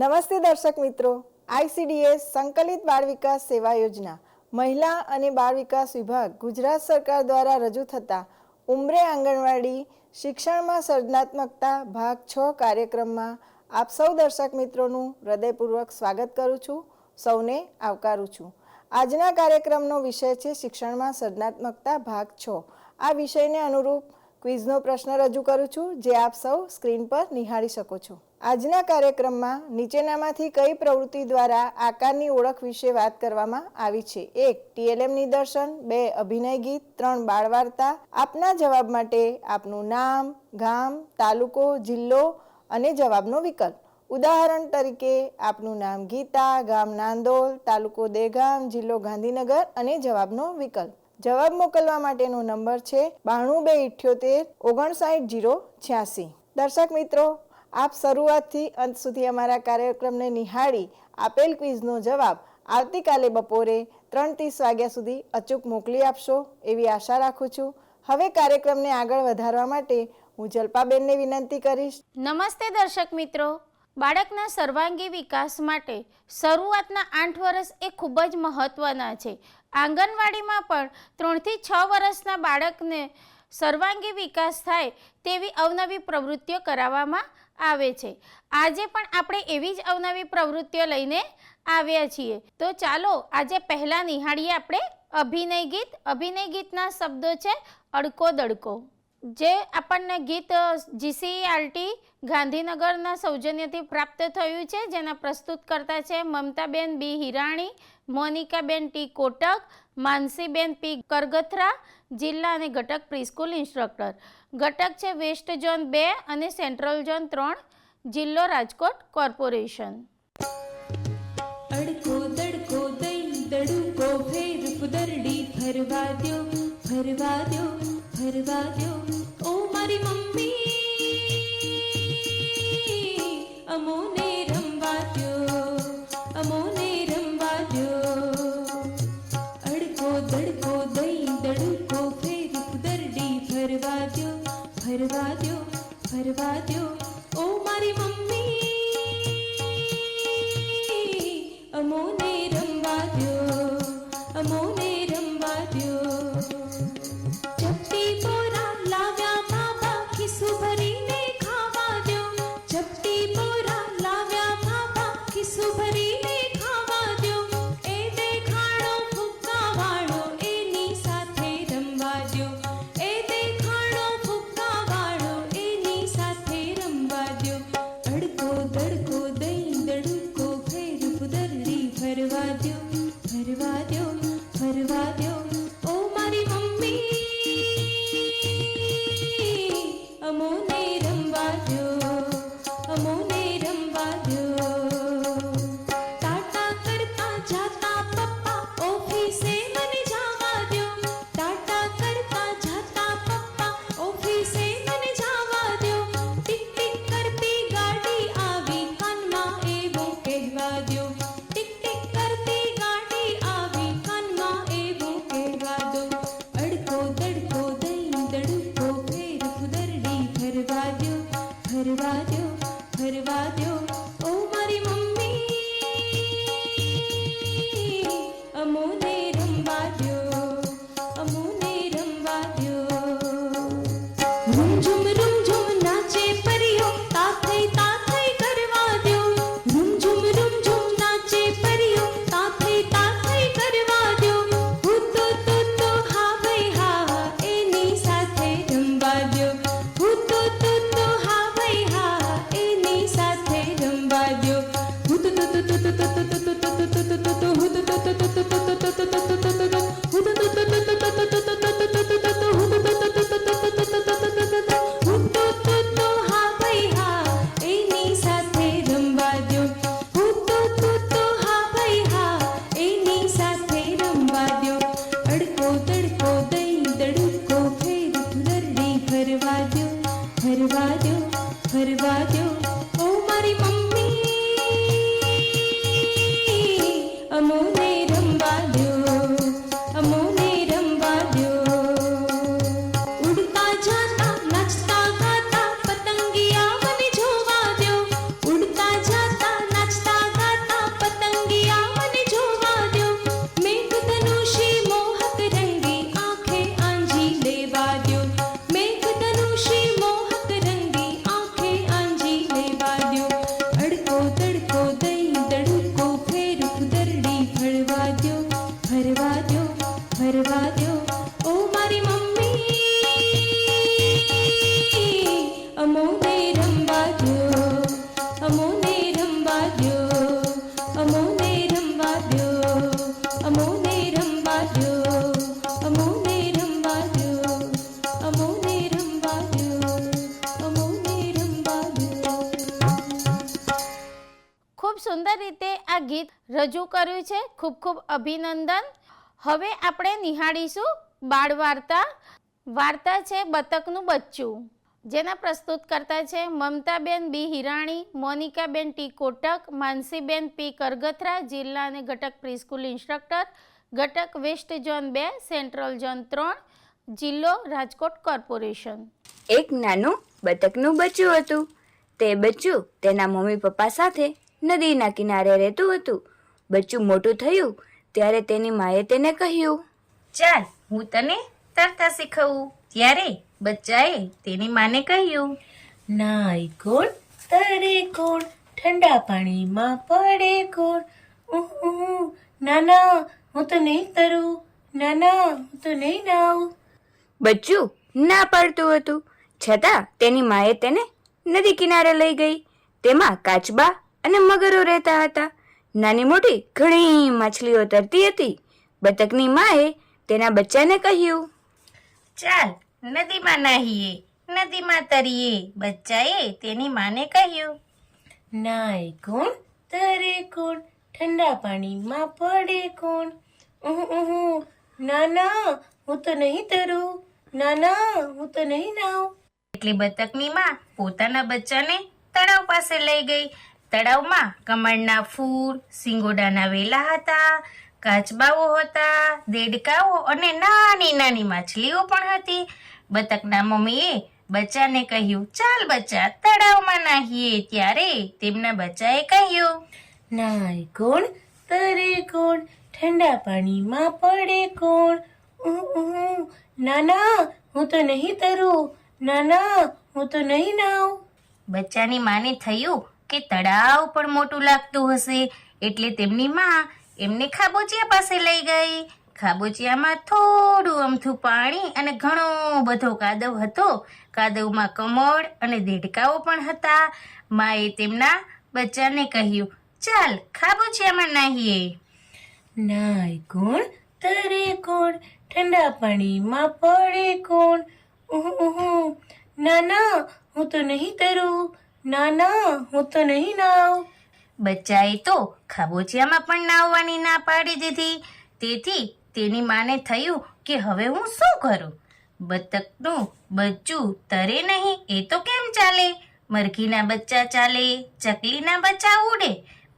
નમસ્તે દર્શક મિત્રો. આઈસીડીએસ સંકલિત બાળ વિકાસ સેવા યોજના, મહિલા અને બાળ વિકાસ વિભાગ ગુજરાત સરકાર દ્વારા રજૂ થતા ઉમરે આંગણવાડી શિક્ષણમાં સર્જનાત્મકતા ભાગ છ કાર્યક્રમમાં આપ સૌ દર્શક મિત્રોનું હૃદયપૂર્વક સ્વાગત કરું છું. સૌને આવકારું છું. આજના કાર્યક્રમનો વિષય છે શિક્ષણમાં સર્જનાત્મકતા ભાગ છ. આ વિષયને અનુરૂપ ક્વિઝનો પ્રશ્ન રજૂ કરું છું, જે આપ સૌ સ્ક્રીન પર નિહાળી શકો છો. આજના કાર્યક્રમમાં નીચેનામાંથી કઈ પ્રવૃત્તિ દ્વારા આકારની ઓળખ વિશે વાત કરવામાં આવી છે? એક ટીએલએમ નિદર્શન. બે, અભિનય ગીત. ત્રણ બાળ વાર્તા આપના જવાબ માટે આપનું નામ, ગામ, તાલુકો, જિલ્લો અને જવાબનો વિકલ્પ. ઉદાહરણ તરીકે આપનું નામ ગીતા, ગામ નાંદોલ, તાલુકો દેગામ, જિલ્લો ગાંધીનગર અને જવાબનો વિકલ્પ. જવાબ મોકલવા માટેનો નંબર છે બાણું બે ઇઠ્યોતેર ઓગણસાઠ જીરો છ્યાસી. દર્શક મિત્રો, આપ શરૂઆતથી અંત સુધી અમારા કાર્યક્રમને નિહાળી આપેલ ક્વિઝનો જવાબ આવતીકાલે બપોરે ત્રણ ત્રીસ વાગ્યા સુધી અચૂક મોકલી આપશો એવી આશા રાખું છું. હવે કાર્યક્રમને આગળ વધારવા માટે હું જલ્પાબેનને વિનંતી કરીશ. નમસ્તે દર્શક મિત્રો. બાળકના સર્વાંગી વિકાસ માટે શરૂઆતના આઠ વર્ષ એ ખૂબ જ મહત્ત્વના છે. આંગણવાડીમાં પણ ત્રણથી છ વર્ષના બાળકને સર્વાંગી વિકાસ થાય તેવી અવનવી પ્રવૃત્તિઓ કરાવવામાં આવે છે. આજે પણ આપણે એવી જ અવનવી પ્રવૃત્તિઓ લઈને આવ્યા છીએ. તો ચાલો આજે પહેલાં નિહાળીએ આપણે અભિનય ગીત. અભિનય ગીતના શબ્દો છે અડકો દડકો. જે આપણને ગીત જીસીઆરટી ગાંધીનગરના સૌજન્યથી પ્રાપ્ત થયું છે, જેના પ્રસ્તુત કરતા છે Mamtaben B Hirani Monikaben T Kotak, Mansiben P Kargathra, જિલ્લા અને ઘટક પ્રિસ્કૂલ ઇન્સ્ટ્રક્ટર. ઘટક છે વેસ્ટ ઝોન બે અને સેન્ટ્રલ ઝોન ત્રણ, જિલ્લો રાજકોટ કોર્પોરેશન. અડકો દડકો દઈ દડુકો ફેર પુદરડી ફરવા દ્યો ફરવા દ્યો ફરવા દ્યો. ઓ મારી મમ્મી, અમોને Arriva Dieu. સુંદર રીતે આ ગીત રજૂ કર્યું છે. ખૂબ ખૂબ અભિનંદન. હવે આપણે નિહાળીશું બાળ વાર્તા વાર્તા છે બતકનું બચ્ચું. જેના પ્રસ્તુતકર્તા છે Mamtaben B Hirani, Monikaben T Kotak, Mansiben P Karagathara, જિલ્લા અને ઘટક પ્રિસ્કૂલ ઇન્સ્ટ્રક્ટર, ઘટક વેસ્ટ ઝોન બે, સેન્ટ્રલ ઝોન ત્રણ, જિલ્લો રાજકોટ કોર્પોરેશન. એક નાનું બતકનું બચ્ચું હતું. તે બચ્ચું તેના મમ્મી પપ્પા સાથે નદીના કિનારે રહેતું હતું. બચ્ચું મોટું થયું ત્યારે તેની માએ તેને કહ્યું ચાલ હું તને તરતા શીખવું. ત્યારે બચ્ચાએ તેની માને કહ્યું નાય કોણ તરે કોણ ઠંડા પાણીમાં પડે ઉહ, ના ના હું તો નહીં તરું. ના ના હું તો નહીં નાવું. બચ્ચું ના પાડતું હતું. છતાં તેની માએ તેને નદી કિનારે લઈ ગઈ. તેમાં કાચબા અને મગરો રહેતા હતા. નાની મોટી ઘણી માછલીઓ તરતી હતી. બતકની માએ તેના બચ્ચાને કહ્યું ચાલ નદીમાં નાહીએ નદીમાં તરીએ. બચ્ચાએ તેની માને કહ્યું નાય કોણ? તરે કોણ? ઠંડા પાણીમાં પડે કોણ? ઉહ, ના ના હું તો નહીં તરું. ના ના હું તો નહીં નાઉં એટલે બતકની માં પોતાના બચ્ચાને તળાવ પાસે લઈ ગઈ. તળાવમાં કમળના ફૂલ સિંગોડાના વેલા હતા કાચબાઓ હતા દેડકાઓ અને નાની નાની માછલીઓ પણ હતી. બતકના મમ્મીએ બચ્ચાને કહ્યું ચાલ બચ્ચા તળાવમાં નાહીએ. ત્યારે તેમના બચ્ચાએ કહ્યું નાય કોણ? તરે કોણ? ઠંડા પાણીમાં પડે કોણ? ના ના હું તો નહીં તરું. ના ના હું તો નહીં નાઉં બચ્ચાની માને થયું કે તળાવ પણ મોટું લાગતું હશે એટલે તેમની માં એમને ખાબોચિયા પાસે લઈ ગઈ. ખાબોચિયામાં થોડું અમથું પાણી અને ઘણો બધો કાદવ હતો. કાદવમાં કમળ અને દેડકાઓ પણ હતા. માએ તેમના બચ્ચાને કહ્યું ચાલ ખાબોચિયામાં નાહીએ. નાય કોણ? તરે કોણ? ઠંડા પાણીમાં પડે કોણ? ઉહ, ના ના હું તો નહીં તરું. ના ના, હું તો નહીં નાવ બચ્ચાએ તો ખાબોચિયામાં પણ નાવવાની ના પાડી દીધી. તેથી તેની માને થયું કે હવે હું શું કરું? બતકનું બચ્ચું તરે નહીં, એ તો કેમ ચાલે? મરઘીના બચ્ચા ચાલે, ચકલીના બચ્ચા ઉડે,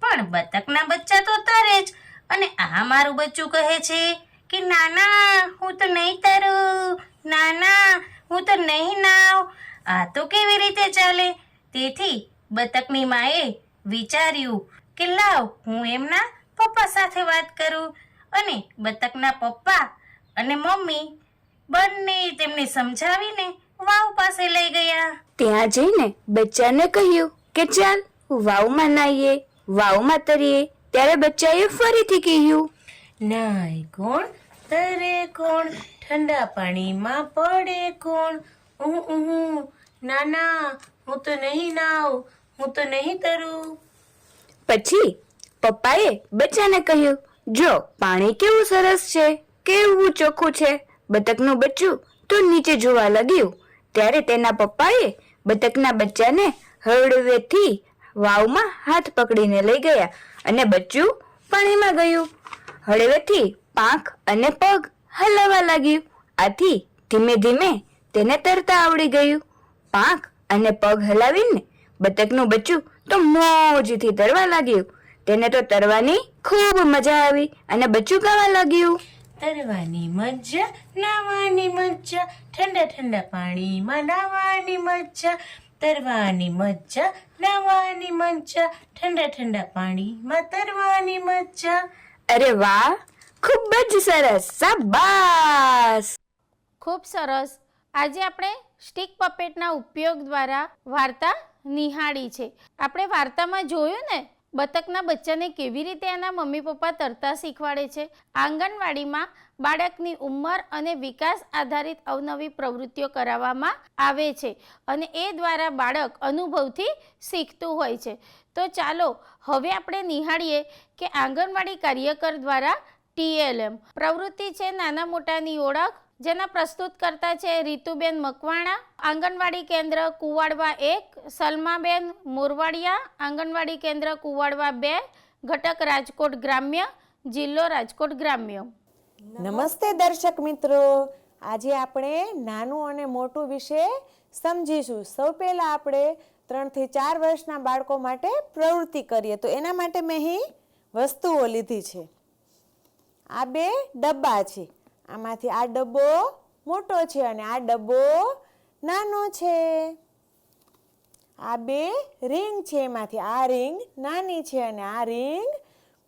પણ બતકના બચ્ચા તો તરે જ. અને આ મારું બચ્ચું કહે છે કે નાના હું તો નહીં તરું. નાના હું તો નહીં નાવ. આ તો કેવી રીતે ચાલે? તેથી બતકની માએ વિચાર્યું કે લાવ હું એમના પપ્પા સાથે વાત કરું અને બતકના પપ્પા અને મમ્મી બંને તેમને સમજાવીને વાવ પાસે લઈ ગયા. ત્યાં જઈને બચ્ચાને કહ્યું કે ચાલ વાવમાં નાહીએ વાવમાં તરીએ. ત્યારે બચ્ચાએ ફરીથી કહ્યું નાય કોણ તરે કોણ ઠંડા પાણીમાં પડે કોણ? ઉહ ઉહ ના ના હું તો નહીં નાઉં, હું તો નહીં તરું. પછી પપ્પાએ બચ્ચાને કહ્યું, જો, પાણી કેવું સરસ છે, કેવું ચોખ્ખું છે, બતકનું બચ્ચું તો નીચે જોવા લાગ્યું. ત્યારે તેના પપ્પાએ બતકના બચ્ચાને હળવેથી વાવમાં હાથ પકડીને લઈ ગયા અને બચ્ચું પાણીમાં ગયું. હળવેથી પાંખ અને પગ હલાવવા લાગ્યું. આથી ધીમે ધીમે તેને તરતા આવડી ગયું. પાંખ અને પગ હલાવીને બતકનું બચ્ચું તો મોજથી તરવા લાગ્યું. તેને તો તરવાની ખૂબ મજા આવી અને બચ્ચું ગાવા લાગ્યું. તરવાની મજા નાવાની મજા ઠંડા ઠંડા પાણીમાં નાવાની મજા તરવાની મજા નાવાની મજા ઠંડા ઠંડા પાણીમાં તરવાની મજા. અરે વાહ ખૂબ જ સરસ સાબાસ ખૂબ સરસ. આજે આપણે સ્ટીક પપેટના ઉપયોગ દ્વારા વાર્તા નિહાળી છે. આપણે વાર્તામાં જોયું ને, બતકના બચ્ચાને કેવી રીતે એના મમ્મી પપ્પા તરતા શીખવાડે છે. આંગણવાડીમાં બાળકની ઉંમર અને વિકાસ આધારિત અવનવી પ્રવૃત્તિઓ કરાવવામાં આવે છે અને એ દ્વારા બાળક અનુભવથી શીખતું હોય છે. તો ચાલો, હવે આપણે નિહાળીએ કે આંગણવાડી કાર્યકર દ્વારા ટીએલએમ પ્રવૃત્તિ છે નાના મોટાની ઓળખ જેના પ્રસ્તુત કરતા છે રીતુબેન મકવાણા, આંગણવાડી કેન્દ્ર કુવાડવા એક, સલમાબેન મોરવાડિયા, આંગણવાડી કેન્દ્ર કુવાડવા બે, ઘટક રાજકોટ ગ્રામ્ય, જિલ્લો રાજકોટ ગ્રામ્ય. નમસ્તે દર્શક મિત્રો. આજે આપણે નાનું અને મોટું વિશે સમજીશું. સૌ પહેલાં આપણે ત્રણથી ચાર વર્ષના બાળકો માટે પ્રવૃત્તિ કરીએ. તો એના માટે મેં અહીં વસ્તુઓ લીધી છે. આ બે ડબ્બા છે. આમાંથી આ ડબ્બો મોટો છે અને આ ડબ્બો નાનો છે. આ બે રિંગ છે એમાંથી. આ રિંગ નાની છે અને આ રિંગ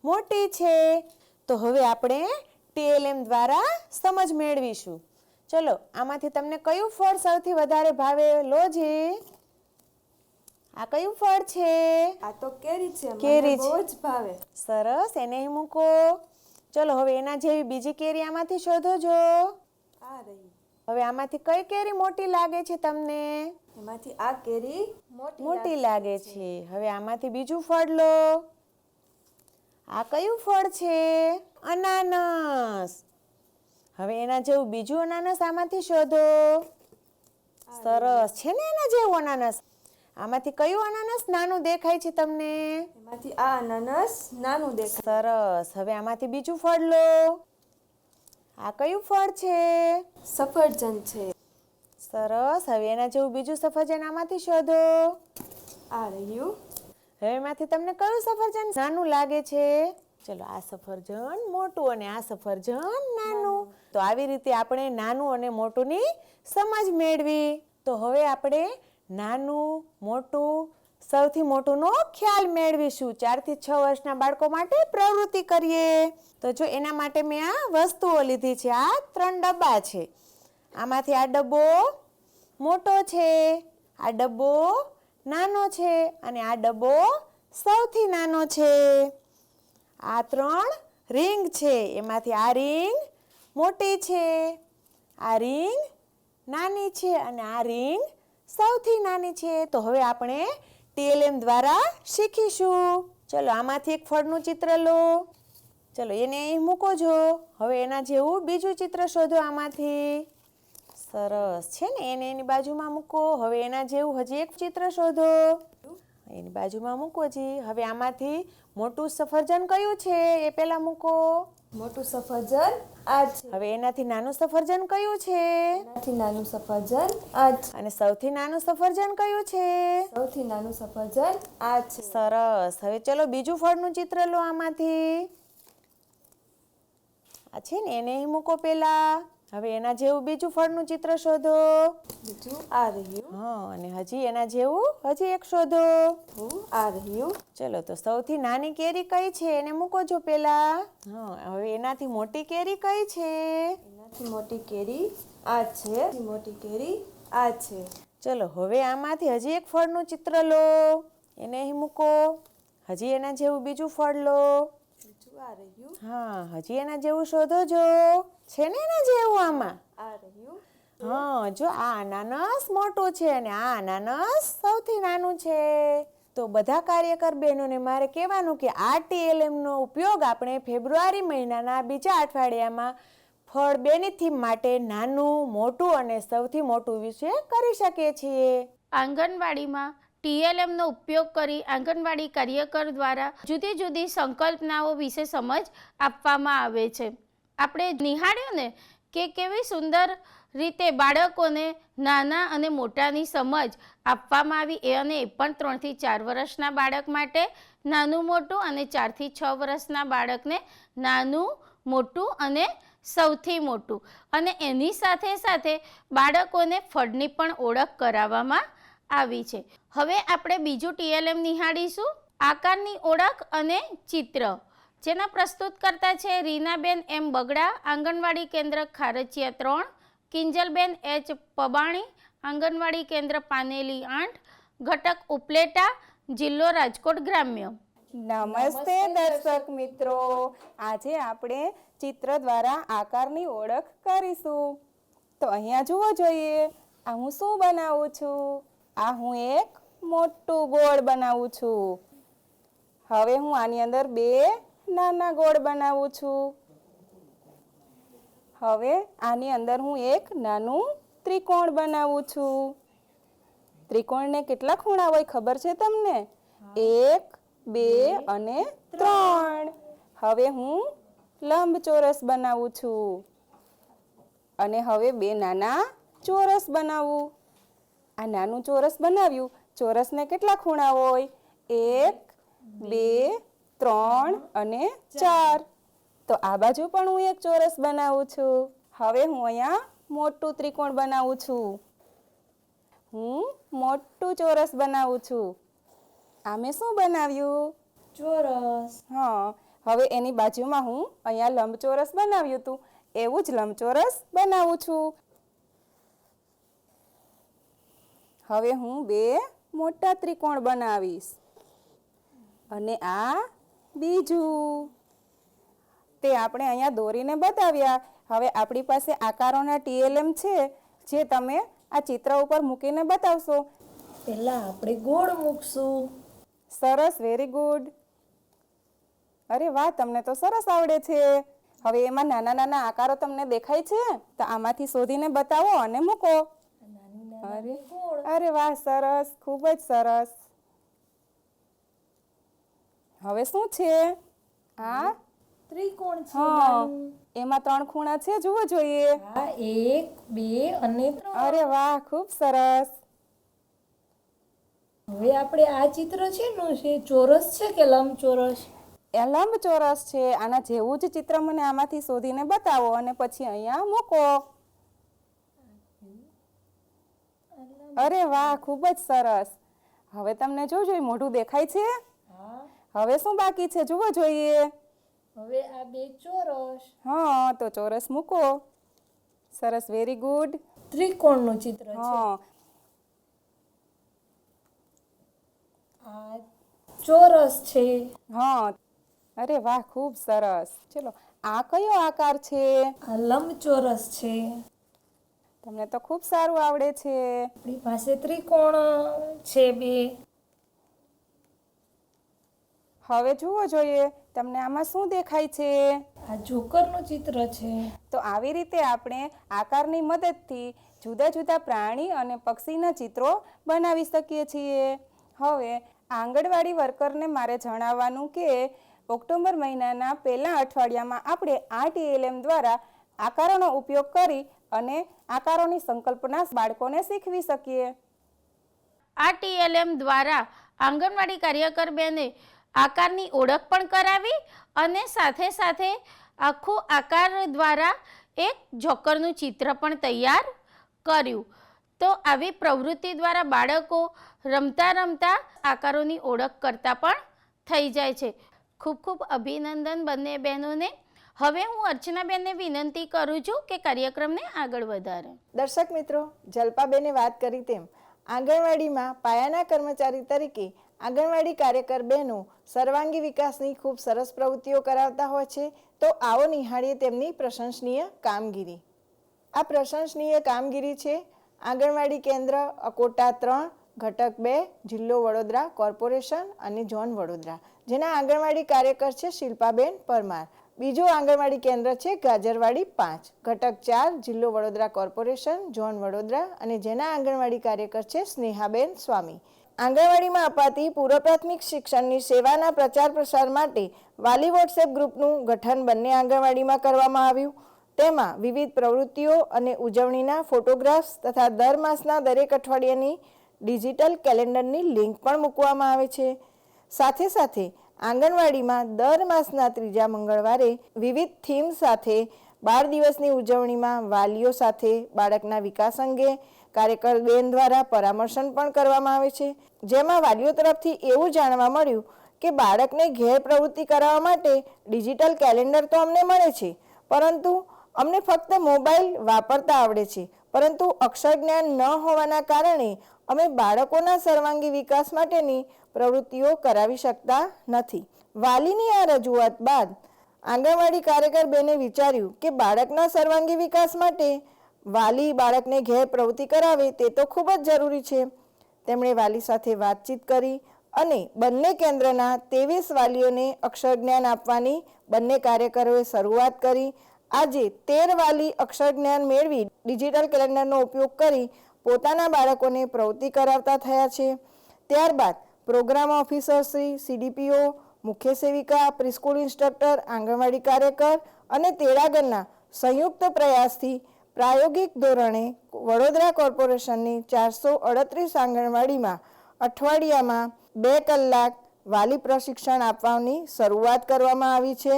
મોટી છે. તો હવે આપણે ટીએલએમ દ્વારા સમજ મેળવીશું. ચલો આમાંથી તમને કયું ફળ સૌથી વધારે ભાવે? જે. આ કયું ફળ છે? આ તો કેરી છે કેરી. બહુ જ ભાવે. સરસ એને મૂકો. ચલો હવે એના જેવી બીજી કેરી આમાંથી શોધો જો. આ રહી. હવે આમાંથી કઈ કેરી મોટી લાગે છે તમને? એમાંથી આ કેરી મોટી મોટી લાગે છે. હવે આમાંથી બીજું ફળ લો. આ કયું ફળ છે? અનાનસ. હવે એના જેવું બીજું અનાનસ આમાંથી શોધો. સરસ. છે ને એના જેવું અનાનસ? આમાંથી કયું અનાનસ નાનું દેખાય છે તમને? એમાંથી આ અનાનસ નાનું દેખાય. સરસ. હવે આમાંથી બીજું ફળ લો. આ કયું ફળ છે? સફરજન છે. સરસ. હવે એના જેવું બીજું સફરજન આમાંથી શોધો. આ રહ્યું. હવે એમાંથી તમને કયું સફરજન નાનું લાગે છે? ચલો આ સફરજન મોટું અને આ સફરજન નાનું. તો આવી રીતે આપણે નાનું અને મોટુંની સમજ મેળવી. તો હવે આપણે નાનું, મોટું, સૌથી મોટુંનો ખ્યાલ મેળવીશું. ચારથી છ વર્ષના બાળકો માટે પ્રવૃત્તિ કરીએ. તો જો એના માટે મેં આ વસ્તુઓ લીધી છે, આ ત્રણ ડબ્બા છે. આમાંથી આ ડબ્બો મોટો છે, આ ડબ્બો નાનો છે અને આ ડબ્બો સૌથી નાનો છે. આ ત્રણ રિંગ છે, એમાંથી આ રિંગ મોટી છે, આ રિંગ નાની છે અને આ રિંગ સૌથી નાની છે, તો હવે આપણે ટીએલએમ દ્વારા શીખીશું. ચલો, આમાંથી એક ફળનું ચિત્ર લો. ચલો, એને અહીં મૂકો છો હવે એના જેવું બીજું ચિત્ર શોધો આમાંથી. સરસ છે ને, એને એની બાજુમાં મૂકો. હવે એના જેવું હજી એક ચિત્ર શોધો. એની બાજુમાં મૂકો જી. હવે આમાંથી મોટું સફરજન કયું છે, એ પહેલાં મૂકો. મોટું સફરજન આ છે. હવે એનાથી નાનું સફરજન કયું છે? એનાથી નાનું સફરજન આ છે. અને સૌથી નાનું સફરજન કયું છે? સૌથી નાનું સફરજન આ છે. સરસ. હવે ચલો બીજું ફળનું ચિત્ર લો આમાંથી. આ છે ને એને મૂકો પહેલા હવે એના જેવું બીજું ફળનું ચિત્ર શોધો. બીજું આ રહ્યું. હા અને હજી એના જેવું હજી એક શોધો. હું આ રહ્યું. ચલો તો સૌથી નાની કેરી કઈ છે? એને મૂકો જો પેલા. હા હવે એનાથી મોટી કેરી કઈ છે? એનાથી મોટી કેરી આ છે. મોટી કેરી આ છે. ચલો હવે આમાંથી હજી એક ફળનું ચિત્ર લો. એને અહીં મૂકો. હજી એના જેવું બીજું ફળ લો. આ રહ્યું. હા હજી એના જેવું શોધો જો. છે ને એના જેવું આમાં? આ રહ્યું. હા જો આ અનાનસ મોટું છે અને આ અનાનસ સૌથી નાનું છે. તો બધા કાર્યકર બહેનોને મારે કહેવાનું કે આ ટીએલએમનો ઉપયોગ આપણે ફેબ્રુઆરી મહિનાના બીજા અઠવાડિયામાં ફળ બેની થીમ માટે નાનું મોટું અને સૌથી મોટું વિશે કરી શકીએ છીએ. આંગણવાડીમાં ટીએલએમનો ઉપયોગ કરી આંગણવાડી કાર્યકર દ્વારા જુદી જુદી સંકલ્પનાઓ વિશે સમજ આપવામાં આવે છે. આપણે નિહાળ્યું ને કે કેવી સુંદર રીતે બાળકોને નાના અને મોટાની સમજ આપવામાં આવી એ અને એ પણ ત્રણથી ચાર વર્ષના બાળક માટે, નાનું મોટું અને ચારથી છ વર્ષના બાળકને નાનું, મોટું અને સૌથી મોટું. અને એની સાથે સાથે બાળકોને ફળની પણ ઓળખ કરાવવામાં આવી છે. હવે આપણે બીજું ટીએલએમ નિહાળીશું. આકારની ઓળખ અને ચિત્ર. જેના પ્રસ્તુત કરતા છે રીનાબેન એમ બગડા, આંગણવાડી કેન્દ્ર ખારચિયા ત્રણ, કિંજલબેન એચ પબાણી, આંગણવાડી કેન્દ્ર પાનેલી આઠ, ઘટક ઉપલેટા, જિલ્લો રાજકોટ ગ્રામ્ય. નમસ્તે દર્શક મિત્રો. આજે આપણે ચિત્ર દ્વારા આકારની ઓળખ કરીશું. તો અહીંયા જોવો જોઈએ, આ હું શું બનાવું છું? આ હું એક મોટું ગોળ બનાવું છું. હવે હું આની અંદર બે નાના ગોળ બનાવું છું. હવે આની અંદર હું એક નાનું ત્રિકોણ બનાવું છું. ત્રિકોણને કેટલા ખૂણા હોય ખબર છે તમને? એક, બે અને ત્રણ. હવે હું લંબચોરસ બનાવું છું. અને હવે બે નાના ચોરસ બનાવું. આ નાનું ચોરસ બનાવ્યું. ચોરસને કેટલા ખૂણા હોય? એક બે ત્રણ અને ચાર. તો આ બાજુ પણ હું એક ચોરસ બનાવું છું. હવે હું અહીંયા મોટું ત્રિકોણ બનાવું છું. હું મોટું ચોરસ બનાવું છું. આ મેં શું બનાવ્યું? ચોરસ. હા હવે એની બાજુમાં હું અહીંયા લંબચોરસ બનાવ્યું હતું એવું જ લંબચોરસ બનાવું છું. હવે હું બે મોટા ત્રિકોણ બનાવીશ. અને આ બીજું. તે આપણે અહીંયા દોરીને બતાવ્યા. હવે આપણી પાસે આકારોના ટીએલએમ છે જે તમે આ ચિત્ર ઉપર મૂકીને બતાવશો. પહેલા આપણે ગોળ મૂકશું. સરસ વેરી ગુડ અરે વાહ તમને તો સરસ આવડે છે. હવે એમાં નાના નાના આકારો તમને દેખાય છે? તો આમાંથી શોધીને બતાવો અને મૂકો. અરે. અરે વાહ સરસ. ખૂબ જ સરસ. હવે શું છે? આ ત્રિકોણ છે એમાં ત્રણ ખૂણા છે જુઓ જોઈએ. આ એક બે અને ત્રણ. અરે વાહ ખૂબ સરસ. હવે આપણે આ ચિત્ર છે નું છે ચોરસ છે કે લંબચોરસ? એ લંબચોરસ છે. આના જેવું જ ચિત્ર મને આમાંથી શોધીને બતાવો અને પછી અહીંયા મૂકો. અરે વાહ ખૂબ જ સરસ. હવે તમને જોજો મોઢું દેખાય છે? હવે શું બાકી છે? જુઓ જોઈએ. હવે આ બે ચોરસ. હા તો ચોરસ મૂકો. સરસ વેરી ગુડ ત્રિકોણનું ચિત્ર છે. હા. આ ચોરસ છે. હા. અરે વાહ ખૂબ સરસ. ચલો આ કયો આકાર છે? આ લંબચોરસ છે. તમને તો ખૂબ સારું આવડે છે. આપણી પાસે ત્રિકોણ છે બે. હવે જુઓ જોઈએ તમને આમાં શું દેખાય છે? આ જોકરનું ચિત્ર છે. તો આવી રીતે આપણે આકારની મદદથી જુદા જુદા પ્રાણી અને પક્ષીના ચિત્રો બનાવી શકીએ છીએ. હવે આંગણવાડી વર્કરને મારે જણાવવાનું કે ઓક્ટોબર મહિનાના પહેલા અઠવાડિયામાં આપણે આ ટીએલએમ દ્વારા આકારોનો ઉપયોગ કરી અને આકારોની સંકલ્પના બાળકોને શીખવી શકીએ. આ ટીએલએમ દ્વારા આંગણવાડી કાર્યકર બેને આકારની ઓળખ પણ કરાવી અને સાથે સાથે આખું આકાર દ્વારા એક જોકરનું ચિત્ર પણ તૈયાર કર્યું. તો આવી પ્રવૃત્તિ દ્વારા બાળકો રમતા રમતા આકારોની ઓળખ કરતા પણ થઈ જાય છે. ખૂબ ખૂબ અભિનંદન બંને બહેનોને. હવે હું અર્ચનાબેનને વિનંતી કરું છું કે કાર્યક્રમને આગળ વધારે. દર્શક મિત્રો, જલ્પાબેને વાત કરી તેમ, આંગણવાડીમાં પાયાના કર્મચારી તરીકે આંગણવાડી કાર્યકર બહેનો સર્વાંગી વિકાસની ખૂબ સરસ પ્રવૃત્તિઓ કરાવતા હોય છે, તો આવો નિહાળીએ તેમની પ્રશંસનીય કામગીરી. આ પ્રશંસનીય કામગીરી છે આંગણવાડી કેન્દ્ર, અકોટા ત્રણ, ઘટક બે, જિલ્લો વડોદરા કોર્પોરેશન અને ઝોન વડોદરા, જેના આંગણવાડી કાર્યકર છે શિલ્પાબેન પરમાર. બીજું આંગણવાડી કેન્દ્ર છે ગાજરવાડી પાંચ. ઘટક ચાર, જિલ્લો વડોદરા કોર્પોરેશન, ઝોન વડોદરા અને જેના આંગણવાડી કાર્યકર છે સ્નેહાબેન સ્વામી. આંગણવાડીમાં અપાતી પૂર્વ પ્રાથમિક શિક્ષણની સેવાના પ્રચાર પ્રસાર માટે વાલી વોટ્સએપ ગ્રુપનું ગઠન બંને આંગણવાડીમાં કરવામાં આવ્યું. તેમાં વિવિધ પ્રવૃત્તિઓ અને ઉજવણીના ફોટોગ્રાફ્સ તથા દર માસના દરેક અઠવાડિયાની ડિજિટલ કેલેન્ડરની લિંક પણ મૂકવામાં આવે છે. સાથે સાથે આંગણવાડીમાં દર માસના ત્રીજા મંગળવારે વિવિધ થીમ સાથે બાળ દિવસની ઉજવણીમાં વાલીઓ સાથે, બાળકના વિકાસ અંગે કાર્યકર બેન દ્વારા પરામર્શન પણ કરવામાં આવે છે. જેમાં વાલીઓ તરફથી એવું જાણવા મળ્યું કે બાળકને ઘેર પ્રવૃત્તિ કરાવવા માટે ડિજિટલ કેલેન્ડર તો અમને મળે છે, પરંતુ અમને ફક્ત મોબાઈલ વાપરતા આવડે છે. પરંતુ અક્ષર જ્ઞાન ન હોવાના કારણે અમે બાળકોના સર્વાંગી વિકાસ માટેની પ્રવૃત્તિઓ કરાવી શકતા નથી. વાલીની આ રજૂઆત બાદ આંગણવાડી કાર્યકર બેને વિચાર્યું કે બાળકના સર્વાંગી વિકાસ માટે વાલી બાળકને ઘેર પ્રવૃત્તિ કરાવે તે તો ખૂબ જ જરૂરી છે. તેમણે વાલી સાથે વાતચીત કરી અને બંને કેન્દ્રના ત્રેવીસ વાલીઓને અક્ષરજ્ઞાન આપવાની બંને કાર્યકરોએ શરૂઆત કરી. આજે તેર વાલી અક્ષરજ્ઞાન મેળવી ડિજિટલ કેલેન્ડરનો ઉપયોગ કરી પોતાના બાળકોને પ્રવૃત્તિ કરાવતા થયા છે. ત્યારબાદ પ્રોગ્રામ ઓફિસર શ્રી સીડીપીઓ મુખ્ય સેવિકા, પ્રિસ્કૂલ ઇન્સ્ટ્રક્ટર, આંગણવાડી કાર્યકર અને તેડાગરના સંયુક્ત પ્રયાસથી પ્રાયોગિક ધોરણે વડોદરા કોર્પોરેશનની ચારસો અડત્રીસ આંગણવાડીમાં અઠવાડિયામાં બે કલાક વાલી પ્રશિક્ષણ આપવાની શરૂઆત કરવામાં આવી છે.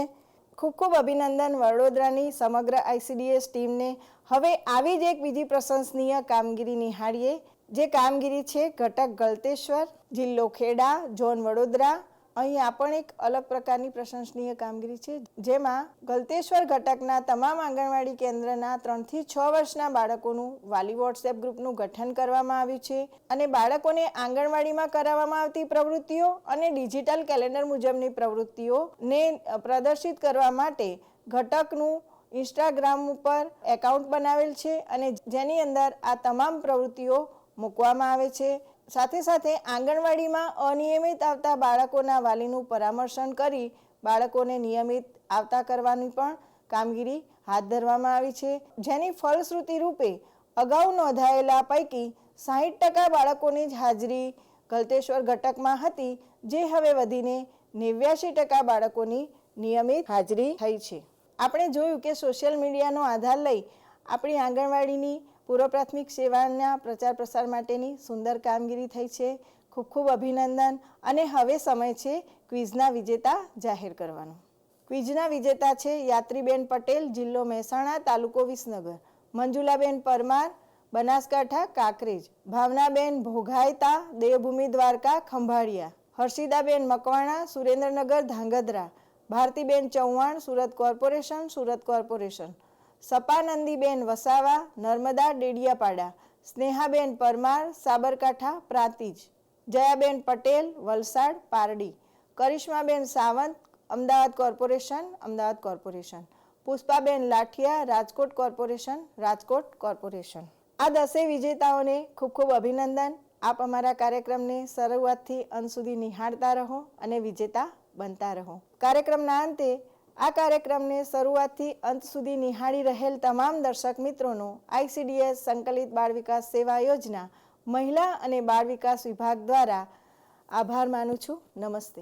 ખૂબ ખૂબ અભિનંદન વડોદરાની સમગ્ર આઈસીડીએસ ટીમને. હવે આવી જ એક બીજી પ્રશંસનીય કામગીરી નિહાળીએ. જે કામગીરી છે, ઘટક ગલતેશ્વર, જિલ્લો ખેડા, ઝોન વડોદરા અહીંયા પણ એક અલગ પ્રકારની પ્રશંસનીય કામગીરી છે. જેમાં ગલતેશ્વર ઘટકના તમામ આંગણવાડી કેન્દ્રના ત્રણથી છ વર્ષના બાળકોનું વાલી વોટ્સએપ ગ્રુપનું ગઠન કરવામાં આવ્યું છે અને બાળકોને આંગણવાડીમાં કરાવવામાં આવતી પ્રવૃત્તિઓ અને ડિજિટલ કેલેન્ડર મુજબની પ્રવૃત્તિઓને પ્રદર્શિત કરવા માટે ઘટકનું ઇન્સ્ટાગ્રામ ઉપર એકાઉન્ટ બનાવેલ છે અને જેની અંદર આ તમામ પ્રવૃત્તિઓ મૂકવામાં આવે છે. સાથે સાથે આંગણવાડીમાં અનિયમિત આવતા બાળકોના વાલીનું પરામર્શન કરી બાળકોને નિયમિત આવતા કરવાની પણ કામગીરી હાથ ધરવામાં આવી છે. જેની ફલશ્રુતિ રૂપે અગાઉ નોંધાયેલા પૈકી સાહીઠ ટકા બાળકોની જ હાજરી ગલતેશ્વર ઘટકમાં હતી, જે હવે વધીને નેવ્યાસી ટકા બાળકોની નિયમિત હાજરી થઈ છે. આપણે જોયું કે સોશિયલ મીડિયાનો આધાર લઈ આપણી આંગણવાડીની પૂર્વ પ્રાથમિક સેવાના પ્રચાર પ્રસાર માટેની સુંદર કામગીરી થઈ છે. ખૂબ ખૂબ અભિનંદન. અને હવે સમય છે ક્વિઝના વિજેતા જાહેર કરવાનો. ક્વિઝના વિજેતા છે યાત્રીબેન પટેલ, જિલ્લો મહેસાણા, તાલુકો Visnagar. Manjulaben Parmar, Banaskantha, Kankrej. Bhavnaben Bhogayata, Devbhoomi Dwarka, Khambhaliya. Harshidaben Makwana, Surendranagar, Dhrangadhra. Bhartiben Chauhan, Surat corporation Surat corporation. Sapanandiben Vasava, Narmada Dediapada, Snehaben Parmar, Sabarkantha Prantij, Jayaben Patel, Valsad Pardi, Karishmaben Sawant, Ahmedabad corporation Ahmedabad corporation, Pushpaben Lathiya, Rajkot corporation Rajkot corporation. આ દસેય વિજેતાઓને ખૂબ ખૂબ અભિનંદન. આપ અમારા કાર્યક્રમને શરૂઆતથી અંત સુધી નિહાળતા રહો અને વિજેતા બનતા રહો. કાર્યક્રમના અંતે આ કાર્યક્રમને શરૂઆતથી અંત સુધી નિહાળી રહેલ તમામ દર્શક મિત્રોનો આઈસીડીએસ સંકલિત બાળ વિકાસ સેવા યોજના મહિલા અને બાળ વિકાસ વિભાગ દ્વારા આભાર માનું છું. નમસ્તે.